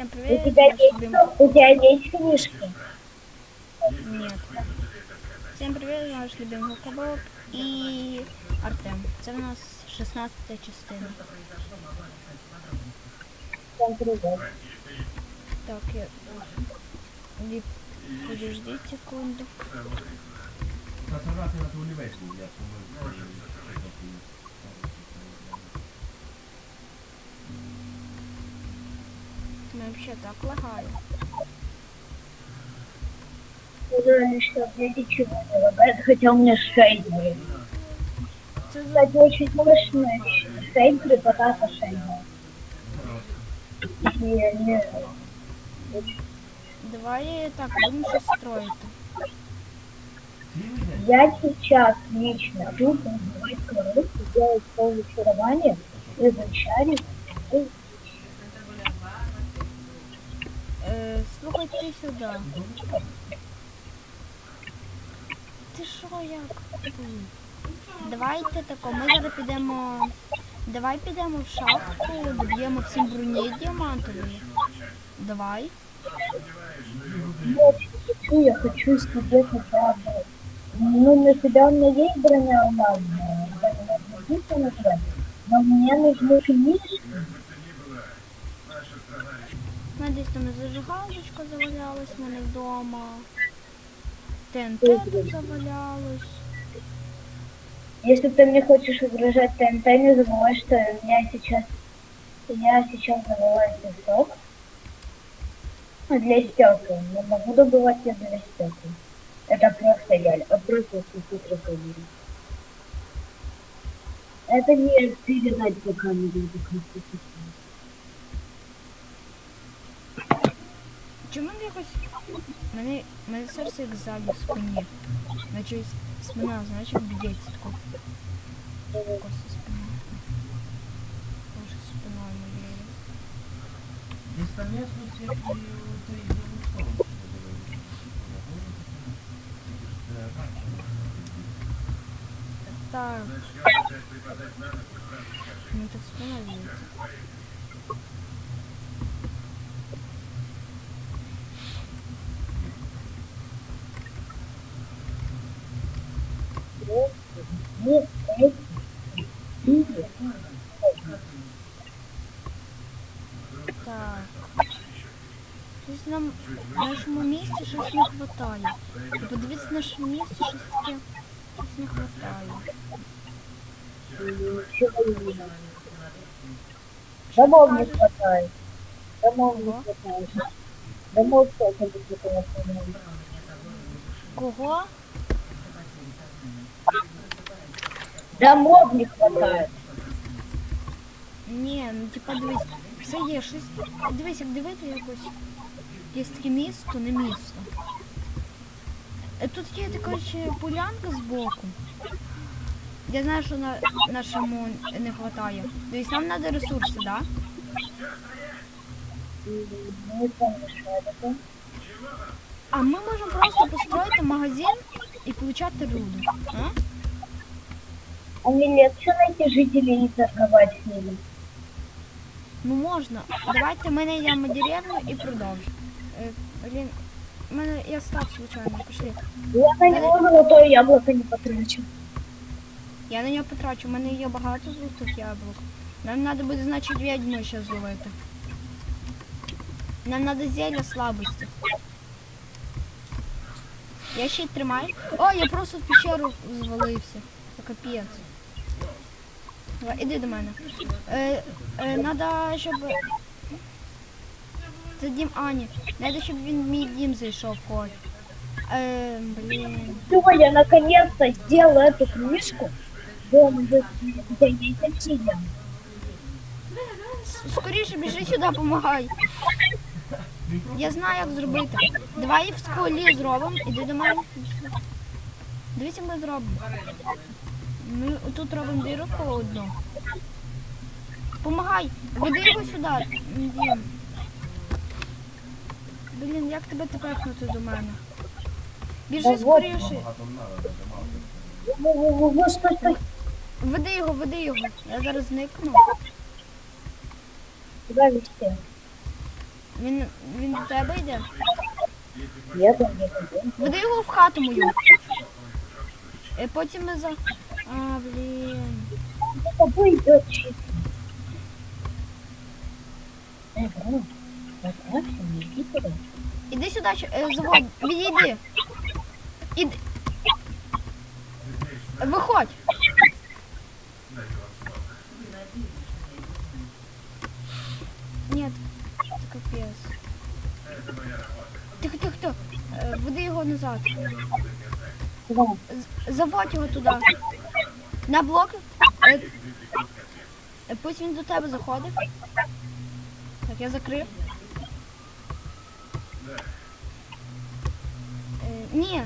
Всем У привет, тебя наш есть, у тебя есть книжки? Нет. Всем привет, наш любимый Кабоб и Артем. Це в нас 16 частина. Всем привет. Так, я... Ліп... Подождіть секунду. Ми вообще так лагає. Сказали, что мне ничего не лагает, хотя у меня. Це за... Кстати, очень слышно шесть гриппотата шесть. И не... Давай так, будемо щось строїти. Я сейчас лично буду говорить коробку, делать пол зачарования, изучали. Е, слухай, ти сюди. Ти що як? Давайте тако, ми зараз підемо. Давай підемо в шахту, доб'ємо всім броні діамантової. Давай. Я хочу, хотя бы... Ну, на тебя у меня есть броня алмазная, но мне нужны книжки. У мене десь там зажигалочка завалялась в мене вдома. ТНТ тут завалялось. Если ты мне хочешь угрожать ТНТ, не забывай, что я сейчас, я сейчас добываю песок для стекол. Но могу добывать и для стекол. Это просто я, а просто супер камеры. Это не передать по камере, Чому мене якось. Мене, мене серце як ззаді в спині. Наче ось спина, знаєш, як б'ється тако. Просто спина. Боже, спиною моєю. Десь там ясно всякі той сторону. Так. Ну так спина б'ється. Так. Щось нам в нашому місті щось не вистачає. Подивіться в нашому місті щось таке. Щось не вистачає. Домов не хватает. Домов не хватает. Домов только не хватает. Кого? Домов не хватает. Ні, ну типа дивись, все є щось. Дивись, як дивити якось. Є таке місто, не місто. Тут є така ще полянка збоку. Я знаю, що на нашому не вистачає. Дивись, нам треба ресурси, так? Да? А ми можемо просто построїти магазин і получати руду. А? Мне легче найти жителей и торговать с ними. Ну можна. Давайте ми знайдемо деревню і продовжимо. Е, блін, мене я став случайно, пішли. Я на него золотое яблоко не потрачу. Я на нього потрачу, в мене є багато золотих яблук. Нам треба буде, значить, відьму ще зловити. Нам треба зілля слабості. Я ще й тримаю. О, я просто в пещеру звалився. Це капець. Давай, іди до мене. Е, е, надо, щоб. Це дім Ані. Надо, щоб він в мій дім зайшов кот. Е, блін. Все, я наконец-то сделал эту книжку. Дом где есть. Скоріше біжи сюди, помагай. Я знаю, як зробити. Давай в сколі зробимо. Іди до мене. Дивіться, ми зробимо. Ми тут робимо дірку одну. Помагай! Веди його сюди. Блін, як тебе тепер пхнути до мене? Біжи скоріше. Веди його, веди його. Я зараз зникну. Вести? Він, він до тебе йде? Я. Веди його в хату мою. Е, Потім ми за. А, блін. За тобой идет иди туда. Іди сюди, щ- е, завод, відійди. Іди. Виходь. Ні, це капець. Тихо, тихо, тихо. Е, Веди його назад. Заводь його туди. На блок. Е, е, Пусть він до тебе заходить. Так, я закрив. Е, Ні,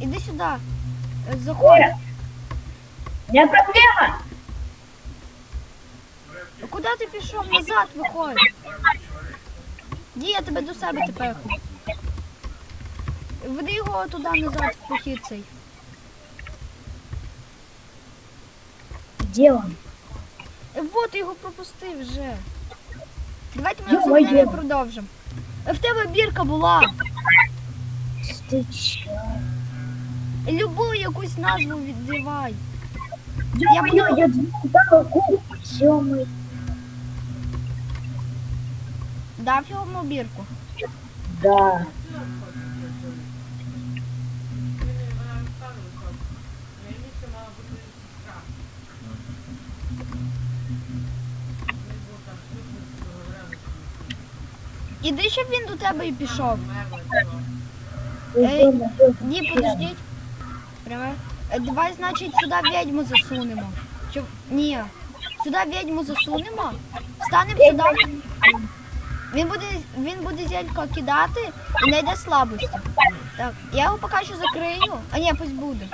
іди сюди. Заходь. Меня проблема. Куди ти пішов? Назад виходь. Ді, я тебе до себе тепер. Веди його туди назад в похід цей. Где он? Е, Вот його пропустив вже. Давайте ми Ё-моё. з ними продовжимо. Е, В тебе бірка була. Ты чё? Любу якусь назву віддавай. Я буду- я дал руку. Всё мы. Дав йому бірку. Да. Іди, щоб він до тебе і пішов. Ты Эй. что, нашёл? Ні, подождіть. Прямо. Е, Давай, значить, сюди відьму засунемо. Чи... Ні. Сюди відьму засунемо. Станемо сюди. Він буде, він буде зелько кидати і знайде слабості. Так, я його поки що закрию. А ні, пусть буде.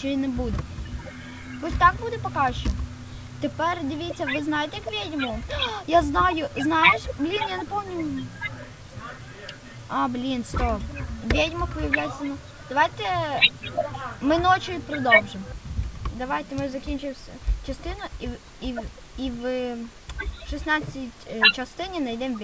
Чи не буде. Пусть так буде поки що. Тепер дивіться, ви знаєте як відьму? Я знаю, знаєш, блін, я не пам'ятаю. А, блін, стоп. Відьма появляється на. Давайте ми ночі продовжимо. Давайте ми закінчимо частину і, і, і в 16 частині знайдемо